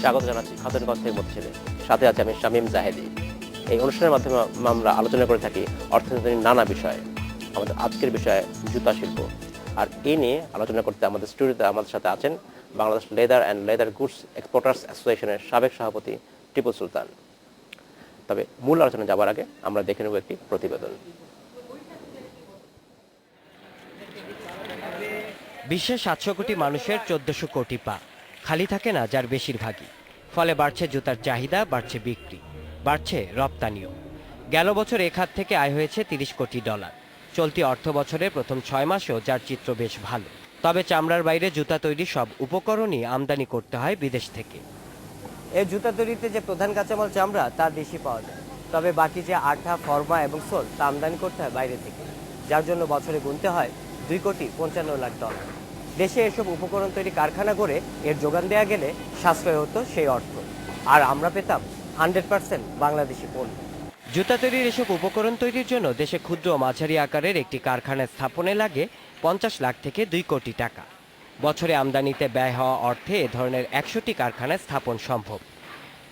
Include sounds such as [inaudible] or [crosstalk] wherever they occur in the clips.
স্বাগত জানাচ্ছি খাতুনগঞ্জ থেকে ছেলে সাথে আছে আমি শামীম জাহেদি। এই অনুষ্ঠানের মাধ্যমে আমরা আলোচনা করে থাকি অর্থনীতির নানা বিষয়ে, আমাদের আজকের বিষয়ে জুতা শিল্প। আর এই নিয়ে আলোচনা করতে আমাদের স্টুডিওতে আমাদের সাথে আছেন Bangladesh leather and leather goods exporters অ্যাসোসিয়েশনের সাবেক সভাপতি টিপু সুলতান। তবে মূল আলোচনা যাবার আগে আমরা দেখে নেব একটি প্রতিবেদন। বিশ্বের সাতশো কোটি মানুষের চোদ্দশো কোটি পা। খালি থাকে না যার বেশিরভাগই। ফলে বাড়ছে জুতার চাহিদা, বাড়ছে বিক্রি, বাড়ছে রপ্তানিও। গেল বছর এ খাত থেকে আয় হয়েছে তিরিশ কোটি ডলার। চলতি অর্থ বছরের প্রথম ছয় মাসেও যার চিত্র বেশ ভালো। তবে চামড়ার বাইরে জুতা তৈরি সব উপকরণই আমদানি করতে হয় বিদেশ থেকে। এই জুতা তৈরিতে যে প্রধান কাঁচামাল চামড়া, তা দেশি পাওয়া যায়। তবে বাকি যে আঠা, ফর্মা এবং সোল, তা আমদানি করতে হয় বাইরে থেকে। যার জন্য বছরে গুনতে হয় দুই কোটি পঞ্চান্ন লাখ ডলার। দেশে এসব উপকরণ তৈরি কারখানা করে এর যোগান দেওয়া গেলে সাশ্রয় হতো সেই অর্থ। আর আমরা পেতাম হান্ড্রেড পার্সেন্ট বাংলাদেশি পণ্য। জুতা তৈরির এসব উপকরণ তৈরির জন্য দেশে ক্ষুদ্র মাঝারি আকারের একটি কারখানা স্থাপনে লাগে পঞ্চাশ লাখ থেকে দুই কোটি টাকা। বছরে আমদানিতে ব্যয় হওয়া অর্থে এ ধরনের একশোটি কারখানা স্থাপন সম্ভব।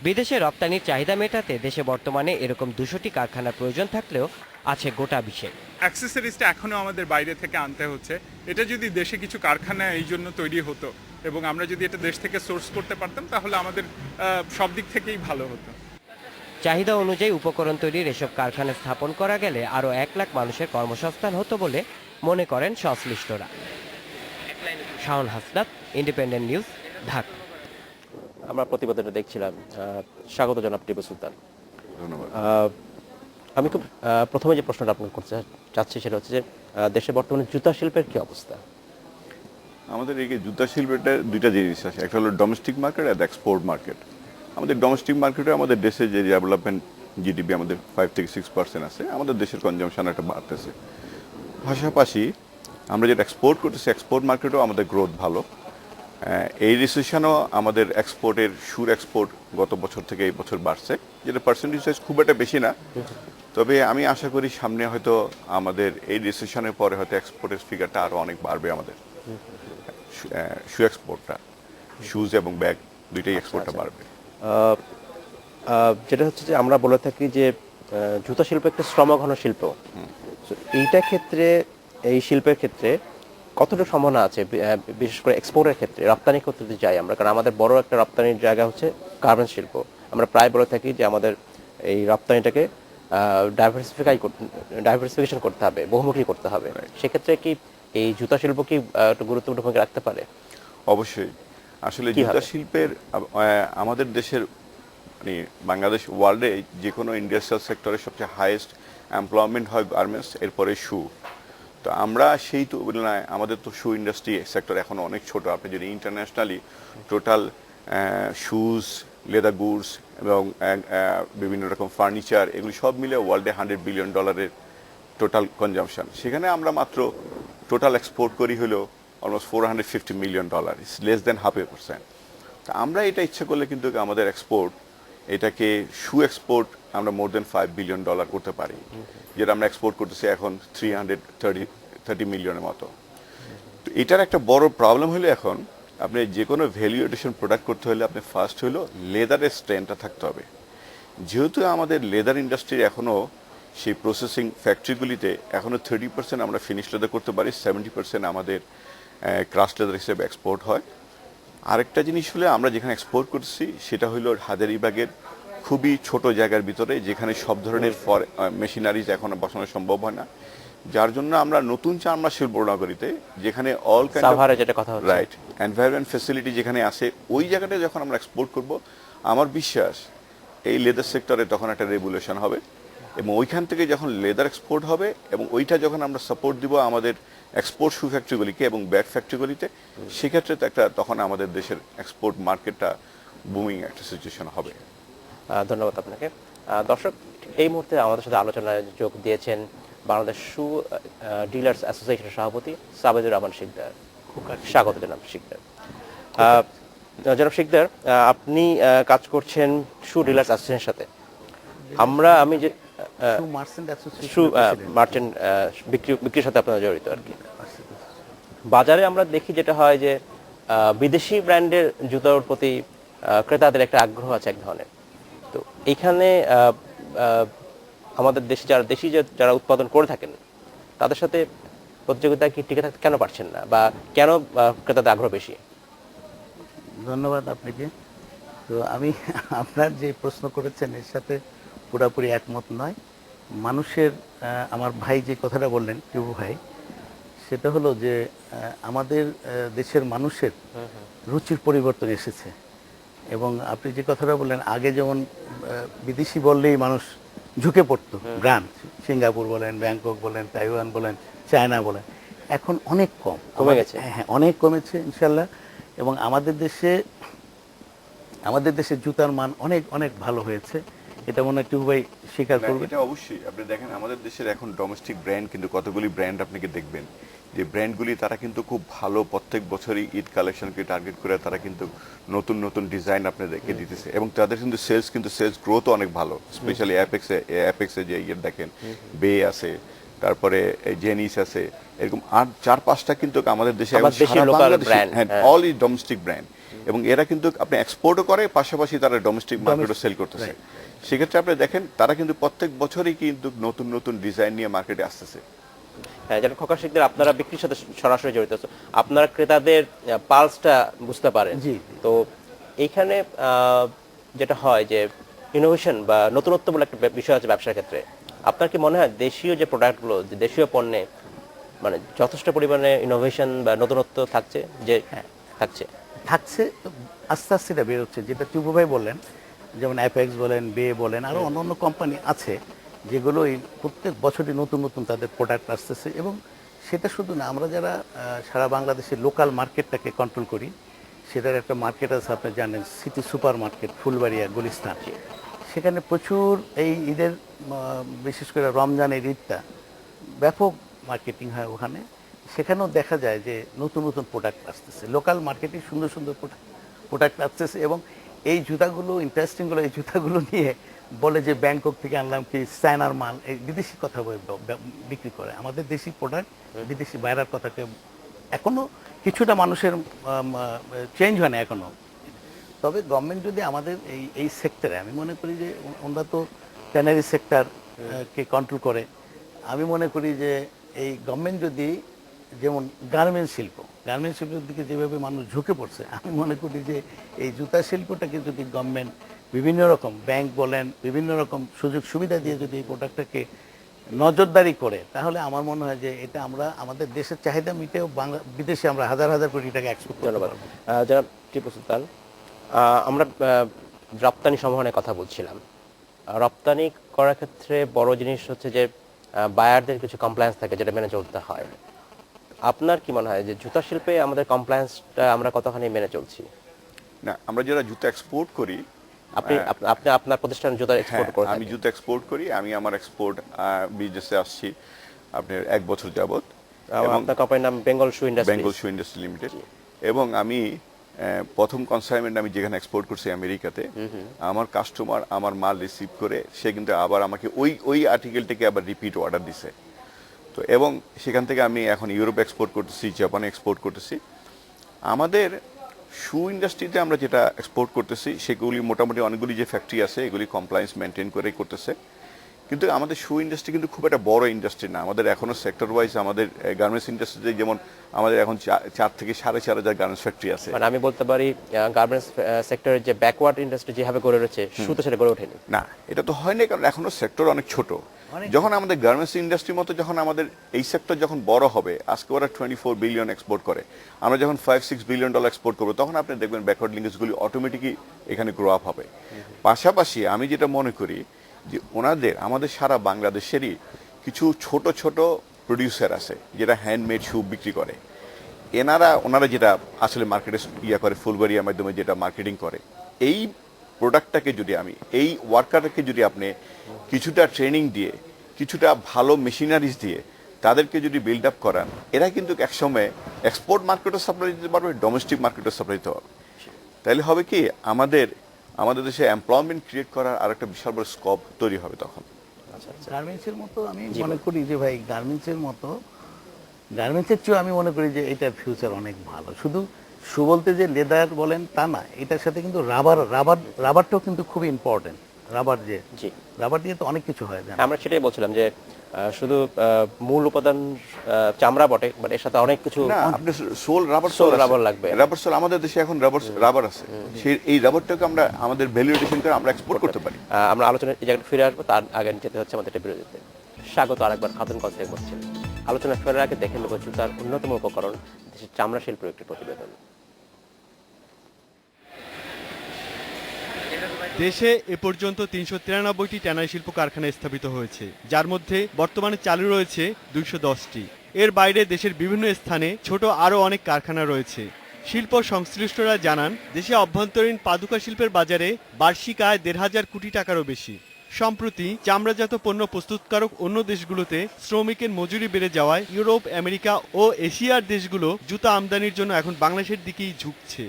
বিদেশে রপ্তানির চাহিদা মেটাতে দেশে বর্তমানে এরকম দুশোটি কারখানার প্রয়োজন থাকলেও আছে গোটা বিশেষ অ্যাক্সেসরিজটা এখনও আমাদের বাইরে থেকে আনতে হচ্ছে। এটা যদি দেশে কিছু কারখানা এই জন্য তৈরি হতো এবং আমরা যদি এটা দেশ থেকে সোর্স করতে পারতাম তাহলে আমাদের আহ, সব দিক থেকেই ভালো হতো। চাহিদা অনুযায়ী উপকরণ তৈরির এসব কারখানা স্থাপন করা গেলে আরও এক লাখ মানুষের কর্মসংস্থান হতো বলে মনে করেন সংশ্লিষ্টরা। Shaon Hasnat independent news Dhaka. আমরা প্রতিবেদনটা দেখছিলাম আহ, স্বাগত জনাব টিপু সুলতান। ধন্যবাদ। আহ, আমি খুব প্রথমে যে প্রশ্নটা আপনাকে করতে চাচ্ছি সেটা হচ্ছে যে দেশে বর্তমানে জুতা শিল্পের কি অবস্থা? আমাদের এই জুতা শিল্পেটা দুইটা জিনিস আছে। একটা হলো ডোমেস্টিক মার্কেট আর এক্সপোর্ট মার্কেট আমাদের ডোমেস্টিক মার্কেটে আমাদের দেশে যে ডেভেলপমেন্ট জিডিপি আমাদের ফাইভ থেকে সিক্স পার্সেন্ট আছে, আমাদের দেশের কনজামশন একটা বাড়তেছে। পাশাপাশি আমরা যেটা এক্সপোর্ট করতেছি এক্সপোর্ট মার্কেটেও আমাদের গ্রোথ ভালো। এই রিসেশনও আমাদের এক্সপোর্টের সুর এক্সপোর্ট গত বছর থেকে এই বছর বাড়ছে, যেটা পার্সেন্টেজ খুব একটা বেশি না। তবে আমি আশা করি সামনে হয়তো আমাদের এই রিসেশনের পরে হয়তো এক্সপোর্টের ফিগারটা আরও অনেক বাড়বে আমাদের। শু এক্সপোর্টটা শুজ এবং ব্যাগ দুইটাই এক্সপোর্টটা বাড়বে। আহ, আহ, যেটা হচ্ছে যে আমরা বলে থাকি যে জুতা শিল্প একটা শ্রমঘন শিল্প। এইটা ক্ষেত্রে এই শিল্পের ক্ষেত্রে কতটা সম্ভাবনা আছে? বিশেষ করে এক্সপোর্টের ক্ষেত্রে রপ্তানি করতে যদি যাই আমরা কারণ আমাদের বড় একটা রপ্তানির জায়গা হচ্ছে গার্মেন্টস শিল্প। আমরা প্রায় বলে থাকি যে আমাদের এই রপ্তানিটাকে ডাইভার্সিফাই ডাইভার্সিফিকেশন করতে হবে বহুমুখী করতে হবে। সেক্ষেত্রে কি এই জুতা শিল্প কি একটু গুরুত্বপূর্ণ ভূমিকা রাখতে পারে? অবশ্যই। আসলে? জুতা শিল্পের আমাদের দেশের মানে বাংলাদেশ ওয়ার্ল্ডে যে কোনো ইন্ডাস্ট্রিয়াল সেক্টরে সবচেয়ে হাইয়েস্ট এমপ্লয়মেন্ট হয় গার্মেন্টস এরপরে শু তো আমরা সেই তুলনায় আমাদের তো শু ইন্ডাস্ট্রি সেক্টর এখন অনেক ছোট। আপনি যদি internationally total shoes leather goods এবং আহ, বিভিন্ন রকম ফার্নিচার এগুলি সব মিলে ওয়ার্ল্ডে হান্ড্রেড বিলিয়ন ডলারের টোটাল কনজামশন সেখানে আমরা মাত্র টোটাল এক্সপোর্ট করি হলো almost four hundred fifty million dollar is less than half a percent তা আমরা এটা ইচ্ছে করলে কিন্তু আমাদের এক্সপোর্ট এটাকে শু এক্সপোর্ট আমরা more than five billion dollar করতে পারি। যেটা আমরা এক্সপোর্ট করতেছি এখন থ্রি হান্ড্রেড থার্টি থার্টি মিলিয়নের মতো। তো এটার একটা বড় প্রবলেম হলো এখন আপনি যে কোনো ভ্যালু এডিশন প্রোডাক্ট করতে হলে আপনি ফার্স্ট হলো লেদারের স্ট্রেনটা থাকতে হবে। যেহেতু আমাদের লেদার ইন্ডাস্ট্রির এখনও সেই প্রসেসিং ফ্যাক্টরিগুলিতে এখনও থার্টি পার্সেন্ট আমরা ফিনিশ লেদার করতে পারি সেভেন্টি পার্সেন্ট আমাদের ক্রাশ লেদার হিসেবে এক্সপোর্ট হয়। আরেকটা জিনিস হলে আমরা যেখানে এক্সপোর্ট করছি সেটা হলো হাজারিবাগের খুবই ছোট জায়গার ভিতরে যেখানে সব ধরনের ফর মেশিনারিজ এখন বসানো সম্ভব হয় না। যার জন্য আমরা নতুন চামড়া শিল্প নগরীতে যেখানে অল সাভারে যেটা কথা হচ্ছে। রাইট এনভায়রনমেন্ট ফেসিলিটি যেখানে আছে ওই জায়গাটা যখন আমরা এক্সপোর্ট করব আমার বিশ্বাস এই লেদার সেক্টরে তখন একটা রেগুলেশন হবে। এবং ওইখান থেকে যখন লেদার এক্সপোর্ট হবে এবং ওইটা যখন আমরা সাপোর্ট দিব আমাদের এক্সপোর্ট শু ফ্যাক্টরিগুলিকে এবং ব্যাগ ফ্যাক্টরিগুলিতে সেক্ষেত্রে তো একটা তখন আমাদের দেশের এক্সপোর্ট মার্কেটটা বুমিং একটা সিচুয়েশন হবে। ধন্যবাদ আপনাকে। দর্শক এই মুহূর্তে আমাদের সাথে আলোচনায় যোগ দিয়েছেন বাংলাদেশ শু ডিলার্স অ্যাসোসিয়েশনের সভাপতি সাবেদুর রহমান শিকদার। স্বাগত জানাব শিকদার। জনাব শিকদার আপনি কাজ করছেন শু ডিলার্স অ্যাসোসিয়েশনের সাথে। আমরা আমি যে শু মার্চেন্ট বিক্রি বিক্রির সাথে আপনারা জড়িত আর কি। বাজারে আমরা দেখি যেটা হয় যে বিদেশি ব্র্যান্ডের জুতোর প্রতি ক্রেতাদের একটা আগ্রহ আছে এক ধরনের। তো এখানে আমাদের দেশে যারা দেশি যারা উৎপাদন করে থাকেন তাদের সাথে প্রতিযোগিতা কি টিকে থাকতে কেন পারছেন না? বা কেন ক্রেতাদের আগ্রহ বেশি? ধন্যবাদ আপনাকে। তো আমি [laughs] আপনার যে প্রশ্ন করেছেন এর সাথে পুরোপুরি একমত নয়। মানুষের আমার ভাই যে কথাটা বললেন টিবু ভাই সেটা হলো যে আমাদের দেশের মানুষের রুচির পরিবর্তন এসেছে। এবং আপনি যে কথাটা বললেন আগে যেমন বিদেশি বললেই মানুষ ঝুঁকে পড়তো। ব্রাঞ্চ সিঙ্গাপুর বলেন ব্যাংকক বলেন তাইওয়ান বলেন চায়না বলেন। এখন অনেক কম। কমে গেছে। হ্যাঁ হ্যাঁ, অনেক কমেছে ইনশাল্লাহ এবং আমাদের দেশে আমাদের দেশে জুতার মান অনেক অনেক ভালো হয়েছে। এটা মনে হয় ভাই স্বীকার করবে এটা অবশ্যই। আপনি দেখেন আমাদের দেশের এখন ডোমেস্টিক ব্র্যান্ড কিন্তু কতগুলি ব্র্যান্ড আপনাকে দেখবেন? যে ব্র্যান্ডগুলি তারা কিন্তু খুব ভালো প্রত্যেক বছরই ঈদ কালেকশনকে টার্গেট করে তারা কিন্তু নতুন নতুন ডিজাইন আপনাদেরকে দিতেছে। এবং তাদের কিন্তু সেলস কিন্তু সেলস গ্রোথ অনেক ভালো। স্পেশালি অ্যাপেক্সে অ্যাপেক্সে যে ইয়ে দেখেন বে আছে তারপরে জেনিস আছে এরকম আর চার পাঁচটা কিন্তু আমাদের দেশে। অল ইজ ডোমেস্টিক ব্র্যান্ড এবং এরা কিন্তু আপনি এক্সপোর্টও করে পাশাপাশি তারা ডোমেস্টিক মার্কেটও সেল করতেছে। সেক্ষেত্রে আপনি দেখেন তারা কিন্তু প্রত্যেক বছরই কিন্তু নতুন নতুন ডিজাইন নিয়ে মার্কেটে আসতেছে। হ্যাঁ খোকা শিকদার আপনারা বিক্রির সাথে সরাসরি জড়িত। আছেন। আপনারা ক্রেতাদের পালসটা বুঝতে পারেন। তো এইখানে যেটা হয় যে ইনোভেশন বা নতুনত্ব বলে একটা বিষয় আছে ব্যবসার ক্ষেত্রে। আপনার কি মনে হয় দেশীয় যে প্রোডাক্টগুলো যে দেশীয় পণ্যে মানে যথেষ্ট পরিমাণে ইনোভেশন বা নতুনত্ব থাকছে? যে থাকছে। থাকছে আস্তে আস্তে এটা বেরোচ্ছে। যেটা টিবু ভাই বললেন যেমন অ্যাপেক্স বলেন বে বলেন আরও অন্য অন্য কোম্পানি আছে। যেগুলো এই প্রত্যেক বছরই নতুন নতুন তাদের প্রোডাক্ট আসতেছে এবং সেটা শুধু না, আমরা যারা সারা বাংলাদেশের লোকাল মার্কেটটাকে কন্ট্রোল করি, সেটার একটা মার্কেট আছে, আপনি জানেন city super market Fulbaria, Gulistan. সেখানে প্রচুর এই ঈদের বিশেষ করে রমজানের ঈদটা ব্যাপক মার্কেটিং হয় ওখানে। সেখানেও দেখা যায় যে নতুন নতুন প্রোডাক্ট আসতেছে। লোকাল মার্কেটে সুন্দর সুন্দর প্রোডাক্ট আসতেছে এবং এই জুতাগুলো ইন্টারেস্টিংগুলো এই জুতাগুলো নিয়ে বলে যে ব্যাংকক থেকে আনলাম কি চায়নার মাল এই বিদেশি কথা বিক্রি করে। আমাদের দেশি প্রোডাক্ট বিদেশি বাইরের কথাকে এখনও কিছুটা মানুষের চেঞ্জ হয় না এখনও। তবে গভর্নমেন্ট যদি আমাদের এই এই সেক্টরে আমি মনে করি যে ওনারা তো ট্যানারি সেক্টর কে কন্ট্রোল করে। আমি মনে করি যে এই গভর্নমেন্ট যদি যেমন গার্মেন্টস শিল্প গার্মেন্টস শিল্পের দিকে যেভাবে মানুষ ঝুঁকে পড়ছে আমি মনে করি যে এই জুতা শিল্পটাকে যদি গভর্নমেন্ট বিভিন্ন রকম ব্যাংক বলেন বিভিন্ন রকম সুযোগ সুবিধা দিয়ে যদি এই প্রোডাক্টটাকে নজরদারি করে তাহলে আমার মনে হয় যে এটা আমরা আমাদের দেশের চাহিদা মিটেও বাংলা বিদেশে আমরা হাজার হাজার কোটি টাকা এক্সপোর্ট করতে ধন্যবাদ। পারব। টিপু সুলতান আমরা রপ্তানি সম্ভাবনার কথা বলছিলাম। রপ্তানি করার ক্ষেত্রে বড় জিনিস হচ্ছে যে বায়ারদের কিছু কমপ্লায়েন্স থাকে যেটা মেনে চলতে হয়। আপনার কি মনে হয় যে জুতা শিল্পে আমাদের কমপ্লায়েন্সটা আমরা কতখানি মেনে চলছি? না আমরা যারা জুতো এক্সপোর্ট করি আপনি হ্যাঁ। আপনি আপনার প্রতিষ্ঠান জুতা এক্সপোর্ট হ্যাঁ, করে আমি। জুতো এক্সপোর্ট করি আমি আমার এক্সপোর্ট বিজনেসে আসছি আপনার এক বছর যাবত আপনার কোম্পানির নাম Bengal shoe industry Bengal shoe industry limited এবং আমি প্রথম কনসাইনমেন্ট আমি যেখানে এক্সপোর্ট করছি আমেরিকাতে আমার কাস্টমার আমার মাল রিসিভ করে সে কিন্তু আবার আমাকে ওই ওই আর্টিকেলটাকে আবার রিপিট অর্ডার দিছে। তো এবং সেখান থেকে আমি এখন ইউরোপ এক্সপোর্ট করতেছি জাপানে এক্সপোর্ট করতেছি। আমাদের শু ইন্ডাস্ট্রিতে আমরা যেটা এক্সপোর্ট করতেছি সেগুলি মোটামুটি অনেকগুলি যে ফ্যাক্টরি আছে এগুলি কমপ্লায়েন্স মেনটেন করেই করতেছে। কিন্তু আমাদের শু ইন্ডাস্ট্রি কিন্তু খুব একটা বড় ইন্ডাস্ট্রি না। আমাদের এখনও সেক্টর ওয়াইজ আমাদের গার্মেন্টস ইন্ডাস্ট্রিতে যেমন আমাদের এখন চার থেকে সাড়ে চার হাজার গার্মেন্টস ফ্যাক্টরি আছে। মানে আমি বলতে পারি গার্মেন্টস সেক্টরের যে ব্যাকওয়ার্ড ইন্ডাস্ট্রি যেভাবে গড়ে রয়েছে সুতো সেটা গড়ে ওঠেনি? না এটা তো হয়নি কারণ এখনও সেক্টর অনেক ছোট। যখন আমাদের গার্মেন্টস ইন্ডাস্ট্রির মতো যখন আমাদের এই সেক্টর যখন বড় হবে আজকে ওরা টোয়েন্টি ফোর বিলিয়ন এক্সপোর্ট করে। আমরা যখন five six billion dollar export করব তখন আপনি দেখবেন ব্যাকওয়ার্ড লিঙ্কেজগুলি অটোমেটিকই এখানে গ্রো আপ হবে। পাশাপাশি আমি যেটা মনে করি যে ওনাদের আমাদের সারা বাংলাদেশেরই কিছু ছোট ছোট প্রডিউসার আছে যেটা হ্যান্ডমেড শু বিক্রি করে। এনারা ওনারা যেটা আসলে মার্কেটে ইয়া করে ফুলবাড়িয়ার মাধ্যমে যেটা মার্কেটিং করে এই প্রোডাক্টটাকে যদি আমি এই ওয়ার্কারকে যদি আপনি কিছুটা ট্রেনিং দিয়ে কিছুটা ভালো মেশিনারিজ দিয়ে তাদেরকে যদি বিল্ড আপ করান এরা কিন্তু একসময় এক্সপোর্ট মার্কেটও সাপ্লাই দিতে পারবে ডোমেস্টিক মার্কেটও সাপ্লাই দিতে পারবে। তাহলে হবে কি আমাদের আমাদের দেশে এমপ্লয়মেন্ট ক্রিয়েট করার আর একটা বিশাল বড় স্কোপ তৈরি হবে তখন। গার্মেন্টসের মতো আমি মনে করি যে ভাই গার্মেন্টসের মতো গার্মেন্টসের চেয়েও আমি মনে করি যে এটা ফিউচার অনেক ভালো। শুধু শু বলতে যে লেদার বলেন তা না এটার সাথে কিন্তু রাবার রাবার রাবারটাও কিন্তু খুব ইম্পর্টেন্ট রাবার যে জি। রাবার দিয়ে তো অনেক কিছু হয় জানেন। আমরা সেটাই বলছিলাম যে শুধু মূল উপাদান চামড়া বটে বাট এর সাথে অনেক কিছু আপনি সোল রাবার Sole rubber লাগবে। রাবার সোল আমাদের দেশে এখন রাবার রাবার আছে। সেই এই রাবারটাকে আমরা আমাদের ভ্যালুয়েশন করে আমরা এক্সপোর্ট করতে পারি। আমরা আলোচনায় এই জায়গাটা ফিরে আসব তার আগে যেতে হচ্ছে আমাদের বিরতিতে স্বাগত আরেকবার খাতুন কথা বলছেন আলোচনা ফেরার আগে দেখে নেব জুতার অন্যতম উপকরণ দেশের চামড়া শিল্পের একটি প্রতিবেদন। দেশে এ পর্যন্ত তিনশো তিরানব্বইটি ট্যানারি শিল্প কারখানা স্থাপিত হয়েছে, যার মধ্যে বর্তমানে চালু রয়েছে দুইশো দশটি। এর বাইরে দেশের বিভিন্ন স্থানে ছোট আরও অনেক কারখানা রয়েছে। শিল্প সংশ্লিষ্টরা জানান, দেশে অভ্যন্তরীণ পাদুকা শিল্পের বাজারে বার্ষিক আয় দেড় হাজার কোটি টাকারও বেশি। সম্প্রতি চামড়াজাত পণ্য প্রস্তুতকারক অন্য দেশগুলোতে শ্রমিকের মজুরি বেড়ে যাওয়ায় ইউরোপ, আমেরিকা ও এশিয়ার দেশগুলো জুতা আমদানির জন্য এখন বাংলাদেশের দিকেই ঝুঁকছে।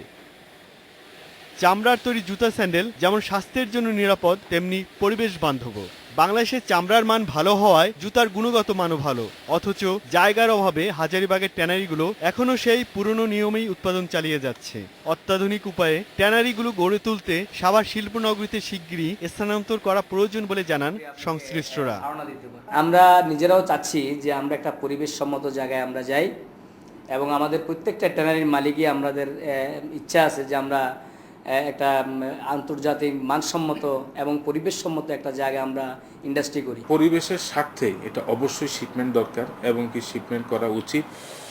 চামড়ার তৈরি জুতা স্যান্ডেল যেমন স্বাস্থ্যের জন্য নিরাপদ, তেমনি পরিবেশ বান্ধব বাংলাদেশের চামড়ার মান ভালো হওয়ায় জুতার গুণগত মানও ভালো। অথচ জায়গার অভাবে হাজারিবাগের ট্যানারিগুলো এখনও সেই পুরনো নিয়মেই উৎপাদন চালিয়ে যাচ্ছে। অত্যাধুনিক উপায়ে ট্যানারিগুলো গড়ে তুলতে সাভার শিল্পনগরীতে শিগগিরই স্থানান্তর করা প্রয়োজন বলে জানান সংশ্লিষ্টরা। আমরা নিজেরাও চাচ্ছি যে আমরা একটা পরিবেশ সম্মত জায়গায় আমরা যাই এবং আমাদের প্রত্যেকটা ট্যানারির মালিকই আমাদের ইচ্ছা আছে যে আমরা একটা আন্তর্জাতিক মানসম্মত এবং পরিবেশসম্মত একটা জায়গায় আমরা ইন্ডাস্ট্রি করি। পরিবেশের স্বার্থে এটা অবশ্যই শিপমেন্ট দরকার এবং কি শিপমেন্ট করা উচিত।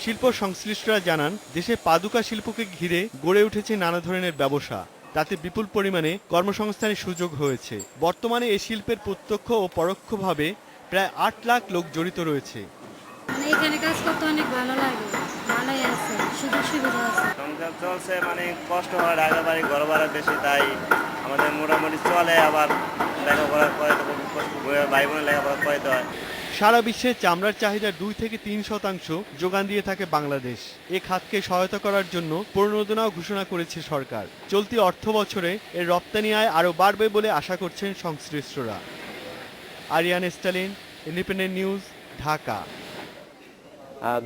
শিল্প সংশ্লিষ্টরা জানান দেশে পাদুকা শিল্পকে ঘিরে গড়ে উঠেছে নানা ধরনের ব্যবসা। তাতে বিপুল পরিমাণে কর্মসংস্থানের সুযোগ হয়েছে। বর্তমানে এই শিল্পের প্রত্যক্ষ ও পরোক্ষভাবে প্রায় আট লাখ লোক জড়িত রয়েছে। মানে এখানে কাজ করতে অনেক ভালো লাগে। ভালোই আছে সুযোগ সুবিধা আছে। সংসার চলছে মানে কষ্ট হয় ঢাকা বাড়ি ঘর ভাড়া বেশি তাই আমাদের মোটামুটি চলে আবার লেখাপড়া করে ভাই বোনের লেখাপড়া হয়। সারা বিশ্বে চামড়ার চাহিদা দুই থেকে তিন শতাংশ যোগান দিয়ে থাকে বাংলাদেশ। এ খাতকে সহায়তা করার জন্য প্রণোদনাও ঘোষণা করেছে সরকার। চলতি অর্থ বছরে এর রপ্তানি আয় আরও বাড়বে বলে আশা করছেন সংশ্লিষ্টরা। Ariyan Stalin independent news Dhaka.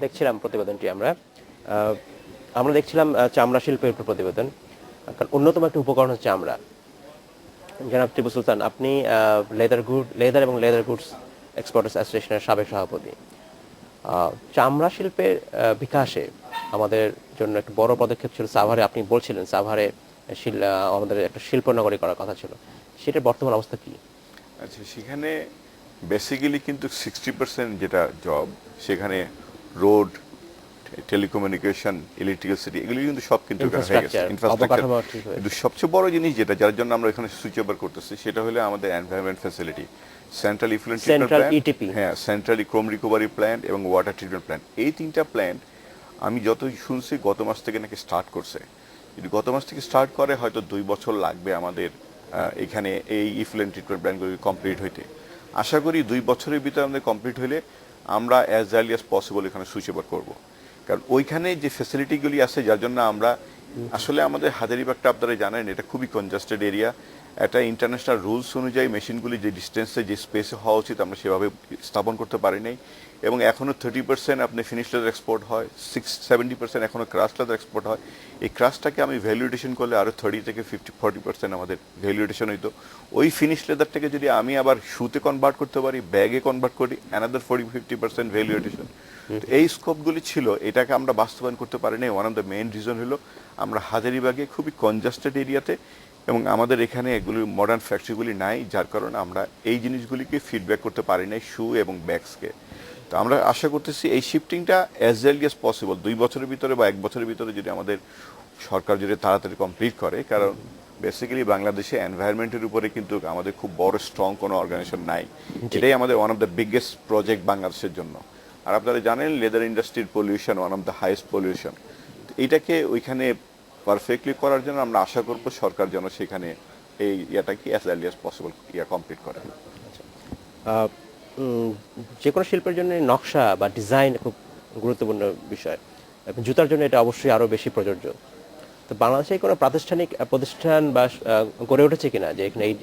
দেখছিলাম প্রতিবেদনটি আমরা। আমরা দেখছিলাম চামড়া শিল্পের উপর প্রতিবেদন। কারণ অন্যতম একটা উপকরণ হচ্ছে চামড়া। জনাব টিপু সুলতান, আপনি লেদার গুড, লেদার এবং লেদার গুডস এক্সপোর্টার্স অ্যাসোসিয়েশনের সাবেক সভাপতি। চামড়া শিল্পের বিকাশে আমাদের জন্য একটা বড় পদক্ষেপ ছিল সাভারে, আপনি বলছিলেন সাভারে আমাদের একটা শিল্প নগরী করার কথা ছিল। সেটার বর্তমান অবস্থা কি? আচ্ছা সেখানে বেসিক্যালি কিন্তু সিক্সটি পার্সেন্ট যেটা জব সেখানে রোড টেলিকমিউনিকেশন ইলেকট্রিসিটি এগুলি কিন্তু সব কিন্তু হয়ে গেছে ইনফ্রাস্ট্রাকচার। কিন্তু সবচেয়ে বড় জিনিস যেটা যার জন্য আমরা এখানে সুইচ ওভার করতেছি সেটা হলো আমাদের environment facility central effluent ETP হ্যাঁ সেন্ট্রালি ক্রোম রিকভারি প্ল্যান্ট এবং ওয়াটার ট্রিটমেন্ট প্ল্যান্ট এই তিনটা প্ল্যান্ট আমি যতই শুনছি গত মাস থেকে নাকি স্টার্ট করছে। যদি গত মাস থেকে স্টার্ট করে হয়তো দুই বছর লাগবে আমাদের এখানে এই ইফ্লুয়েন্ট ট্রিটমেন্ট প্ল্যান্টগুলি কমপ্লিট হইতে। আশা করি দুই বছরের ভিতরে আমাদের কমপ্লিট হলে আমরা অ্যাজ আর্লি অ্যাজ পসিবল এখানে সুইচ ওভার করব। কারণ ওইখানে যে ফেসিলিটিগুলি আছে, যার জন্য আমরা আসলে আমাদের হাজারিবাগটা আপনারা জানেন, এটা খুবই কনজাস্টেড এরিয়া একটা ইন্টারন্যাশনাল রুলস অনুযায়ী মেশিনগুলি যে ডিস্টেন্সে যে স্পেসে হওয়া উচিত আমরা সেভাবে স্থাপন করতে পারি নাই। এবং এখনও থার্টি পার্সেন্ট আপনি ফিনিশ লেদার এক্সপোর্ট হয় সিক্স সেভেন্টি পার্সেন্ট এখনও ক্রাশ লেদার এক্সপোর্ট হয়। এই ক্রাশটাকে আমি ভ্যালুয়েশন করলে আরও থার্টি থেকে ফিফটি ফর্টি পার্সেন্ট আমাদের ভ্যালুয়েশন হইতো। ওই ফিনিশ লেদারটাকে যদি আমি আবার শুতে কনভার্ট করতে পারি ব্যাগে কনভার্ট করি another forty fifty percent valuation এই স্কোপগুলি ছিল এটাকে আমরা বাস্তবায়ন করতে পারিনি one of the main reason হলো আমরা হাজারিবাগে খুবই কনজাস্টেড এরিয়াতে এবং আমাদের এখানে এগুলি মডার্ন ফ্যাক্টরিগুলি নাই যার কারণে আমরা এই জিনিসগুলিকে ফিডব্যাক করতে পারি নাই শু এবং ব্যাগসকে তো আমরা আশা করতেছি এই শিফটিংটা অ্যাজ এর্লি অ্যাজ পসিবল দুই বছরের ভিতরে বা এক বছরের ভিতরে যদি আমাদের সরকার যদি তাড়াতাড়ি কমপ্লিট করে কারণ বেসিক্যালি বাংলাদেশে এনভায়রনমেন্টের উপরে কিন্তু আমাদের খুব বড় স্ট্রং কোনো অর্গানাইজেশন নাই। এটাই আমাদের one of the biggest project বাংলাদেশের জন্য। আর আপনারা জানেন লেদার ইন্ডাস্ট্রির pollution one of the highest pollution এইটাকে ওইখানে পারফেক্টলি করার জন্য আমরা আশা করব সরকার যেন সেখানে এই ইয়াটাকে অ্যাজ আর্লি অ্যাজ পসিবল ইয়া কমপ্লিট করে। যে কোনো শিল্পের জন্য নকশা বা ডিজাইন খুব গুরুত্বপূর্ণ বিষয়। এবং জুতার জন্য এটা অবশ্যই আরও বেশি প্রযোজ্য। তো বাংলাদেশে কোনো প্রাতিষ্ঠানিক প্রতিষ্ঠান বা গড়ে উঠেছে কিনা যে এখানে এই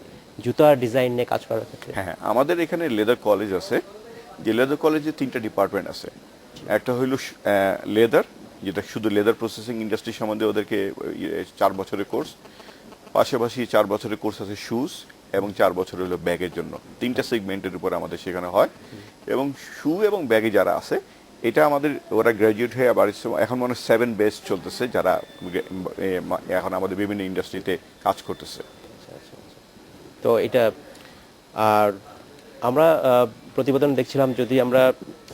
জুতার ডিজাইন নিয়ে কাজ করার ক্ষেত্রে? হ্যাঁ হ্যাঁ। আমাদের এখানে লেদার কলেজ আছে। যে লেদার কলেজে তিনটা ডিপার্টমেন্ট আছে। একটা হইল লেদার যেটা শুধু লেদার প্রসেসিং ইন্ডাস্ট্রি সম্বন্ধে ওদেরকে ইয়ে, চার বছরের কোর্স পাশাপাশি চার বছরের কোর্স আছে শুজ এবং চার বছর হলো ব্যাগের জন্য। তিনটা সেগমেন্টের উপর আমাদের সেখানে হয়। এবং শু এবং ব্যাগে যারা আছে এটা আমাদের ওরা গ্র্যাজুয়েট হয়ে আবার এখন মনে সেভেন বেস্ট চলতেছে যারা এখন আমাদের বিভিন্ন ইন্ডাস্ট্রিতে কাজ করতেছে। তো এটা আর আমরা প্রতিবেদন দেখছিলাম যদি আমরা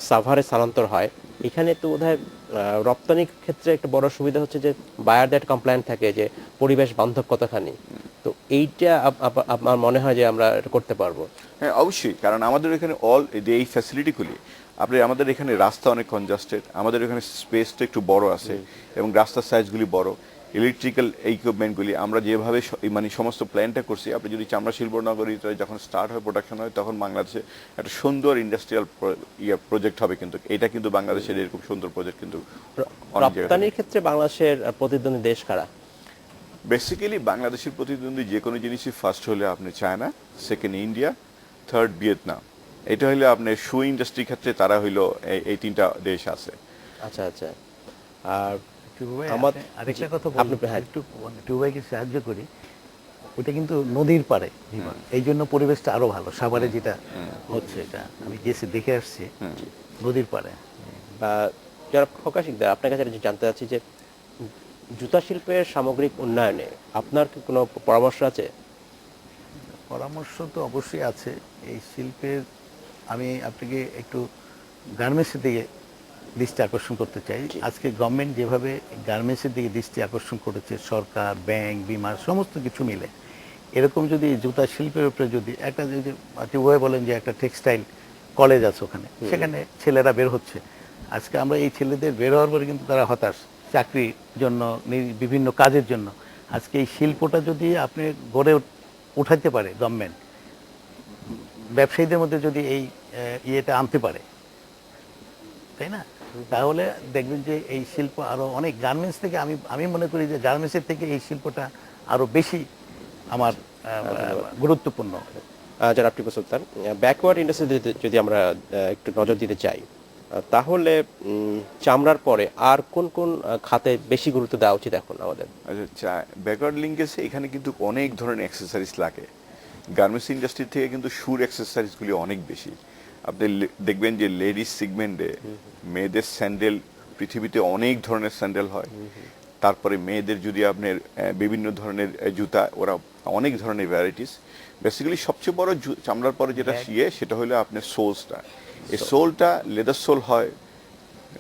সাভারে স্থানান্তর হয় এখানে তো বোধহয় রপ্তানির ক্ষেত্রে একটা বড় সুবিধা হচ্ছে যে বায়ার দ্যাট কমপ্লায়েন্ট থাকে যে পরিবেশ বান্ধব কতখানি। তো এইটা আমার মনে হয় যে আমরা এটা করতে পারব। হ্যাঁ অবশ্যই কারণ আমাদের এখানে অল এই ফ্যাসিলিটিগুলি আপনি আমাদের এখানে রাস্তা অনেক কনজাস্টেড আমাদের এখানে স্পেসটা একটু বড় আছে এবং রাস্তার সাইজগুলি বড়। ইলেকট্রিক্যাল ইকুইপমেন্টগুলি আমরা যেভাবে মানে সমস্ত প্ল্যানটা করছি আপনি যদি চামড়া শিল্প নগরীতে যখন স্টার্ট হয় প্রোডাকশন হয় তখন বাংলাদেশে একটা সুন্দর ইন্ডাস্ট্রিয়াল ইয়ে প্রজেক্ট হবে কিন্তু। এটা কিন্তু বাংলাদেশের এরকম সুন্দর প্রজেক্ট কিন্তু রপ্তানির ক্ষেত্রে বাংলাদেশের প্রতিদ্বন্দ্বী দেশ কারা? বেসিক্যালি বাংলাদেশের প্রতিদ্বন্দ্বী যে কোনো জিনিসই ফার্স্ট হলে আপনি China second India third Vietnam এটা হইলে আপনার শু ইন্ডাস্ট্রির ক্ষেত্রে তারা হইল এই তিনটা দেশ আছে। আচ্ছা আচ্ছা। আর টুকু ভাই, আমার- আরেকটা কথা আপনি- হ্যাঁ। একটু মানে ভাইকে সাহায্য করি ওটা কিন্তু নদীর পাড়ে এই জন্য পরিবেশটা আরও ভালো সাভারে যেটা হচ্ছে এটা। আমি গেছি দেখে আসছি নদীর পাড়ে। বা যারা প্রকাশিকদের আপনার কাছে জানতে চাচ্ছি যে জুতা শিল্পের সামগ্রিক উন্নয়নে আপনার কি কোনো পরামর্শ আছে? পরামর্শ তো অবশ্যই আছে। এই শিল্পের আমি আপনাকে একটু গার্মেন্টসের দিকে দৃষ্টি আকর্ষণ করতে চাই। আজকে গভর্নমেন্ট যেভাবে গার্মেন্টসের দিকে দৃষ্টি আকর্ষণ করেছে সরকার ব্যাংক বিমা সমস্ত কিছু মিলে এরকম যদি জুতা শিল্পের উপরে যদি একটা যদি আপনি ওয়ে বলেন যে একটা টেক্সটাইল কলেজ আছে ওখানে সেখানে ছেলেরা বের হচ্ছে। আজকে আমরা এই ছেলেদের বের হওয়ার পরে কিন্তু তারা হতাশ চাকরির জন্য বিভিন্ন কাজের জন্য। আজকে এই শিল্পটা যদি আপনি গড়ে উঠ- উঠাতে পারে গভর্নমেন্ট ব্যবসায়ীদের মধ্যে যদি এই ইয়েটা আনতে পারে তাই না? তাহলে দেখবেন যে এই শিল্প আরও অনেক গার্মেন্টস থেকে আমি আমি মনে করি যে গার্মেন্টসের থেকে এই শিল্পটা আরও বেশি আমার গুরুত্বপূর্ণ। যারা টিপু সুলতান ব্যাকওয়ার্ড ইন্ডাস্ট্রি যদি আমরা একটু নজর দিতে চাই তাহলে চামড়ার পরে আর কোন কোন খাতে বেশি গুরুত্ব দেওয়া উচিত এখন আমাদের? আচ্ছা ব্যাকওয়ার্ড লিঙ্কেজে এখানে কিন্তু অনেক ধরনের অ্যাক্সেসরিজ লাগে। গার্মেন্টস ইন্ডাস্ট্রি থেকে কিন্তু সুর অ্যাক্সেসরিজগুলি অনেক বেশি। আপনি দেখবেন যে লেডিস সেগমেন্টে মেয়েদের স্যান্ডেল পৃথিবীতে অনেক ধরনের স্যান্ডেল হয়। তারপরে মেয়েদের যদি আপনার বিভিন্ন ধরনের জুতা ওরা অনেক ধরনের ভ্যারাইটিস বেসিক্যালি সবচেয়ে বড় চামড়ার পরে যেটা ইয়ে সেটা হলো আপনার সোলসটা এই সোলটা লেদার সোল হয়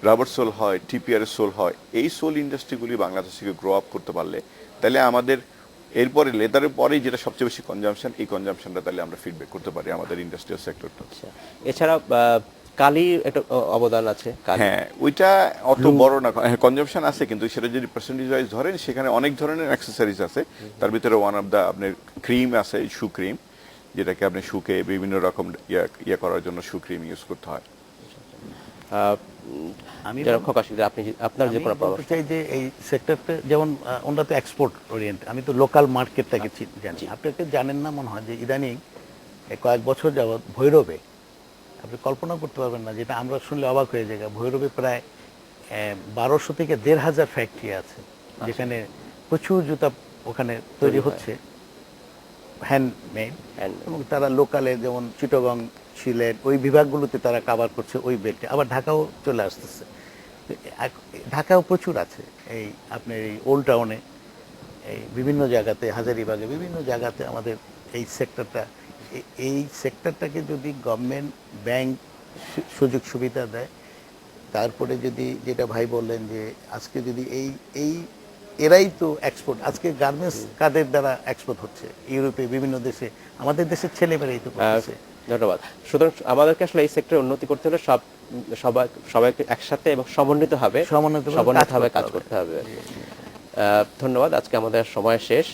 রাবার সোল হয় টিপিআর সোল হয়। এই সোল ইন্ডাস্ট্রিগুলি বাংলাদেশ থেকে গ্রো আপ করতে পারলে তাহলে আমাদের এরপরে লেদারের পরেই যেটা সবচেয়ে বেশি কনজামশন এই কনজামশনটা তাহলে আমরা ফিডব্যাক করতে পারি আমাদের ইন্ডাস্ট্রিয়াল সেক্টরটা আচ্ছা এছাড়া কালি একটা অবদান আছে হ্যাঁ ওইটা অত বড় না কনজামশন আছে কিন্তু সেটা যদি পার্সেন্টেজ ওয়াইজ ধরেন সেখানে অনেক ধরনের অ্যাক্সেসরিজ আছে। তার ভিতরে ওয়ান অফ দ্য আপনার ক্রিম আছে শু ক্রিম যেটাকে আপনি শুকে বিভিন্ন রকম ইয়া করার জন্য শু ক্রিম ইউজ করতে হয়। যারা প্রকাশিকদের আপনি আপনার যে কোনো পরামর্শ। চাই যে এই সেক্টরটা যেমন ওনারা তো এক্সপোর্ট ওরিয়েন্ট আমি তো লোকাল মার্কেটটাকে চি- জানি। আপনাকে জানেন না মনে হয় যে ইদানিং কয়েক বছর যাবৎ ভৈরবে আপনি কল্পনা করতে পারবেন না যেটা আমরা শুনলে অবাক হয়ে যাই ভৈরবে প্রায় বারোশো থেকে দেড় হাজার ফ্যাক্টরি আছে যেখানে প্রচুর জুতা ওখানে তৈরি হচ্ছে। Handmade Handmade। এবং তারা লোকালে যেমন চিটগং সিলেট ওই বিভাগগুলোতে তারা কাভার করছে ওই বেল্টে আবার ঢাকাও চলে আসতেছে। ঢাকাও প্রচুর আছে এই আপনার এই ওল্ড টাউনে এই বিভিন্ন জায়গাতে, হাজারিবাগে বিভিন্ন জায়গাতে আমাদের এই সেক্টরটা এই সেক্টরটাকে যদি গভর্নমেন্ট ব্যাংক সুযোগ সুবিধা দেয়, তারপরে যদি যেটা ভাই বললেন যে আজকে যদি এই এই, এরাই তো এক্সপোর্ট আজকে গার্মেন্টস কাদের দ্বারা এক্সপোর্ট হচ্ছে? ইউরোপে বিভিন্ন দেশে, আমাদের দেশের ছেলেমেয়েরাই তো করতেছে। ধন্যবাদ। সুতরাং আমাদেরকে আসলে এই সেক্টরে উন্নতি করতে হলে সব সবাই সবাইকে একসাথে এবং সমন্বিত হবে সমন্বিতভাবে সমন্বিতভাবে কাজ করতে হবে। ধন্যবাদ। আজকে আমাদের সময় শেষ।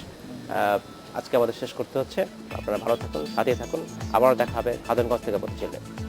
আজকে আমাদের শেষ করতে হচ্ছে। আপনারা ভালো থাকুন সাথে থাকুন। আবারও দেখা হবে খাদনগঞ্জ থেকে বলছিলেন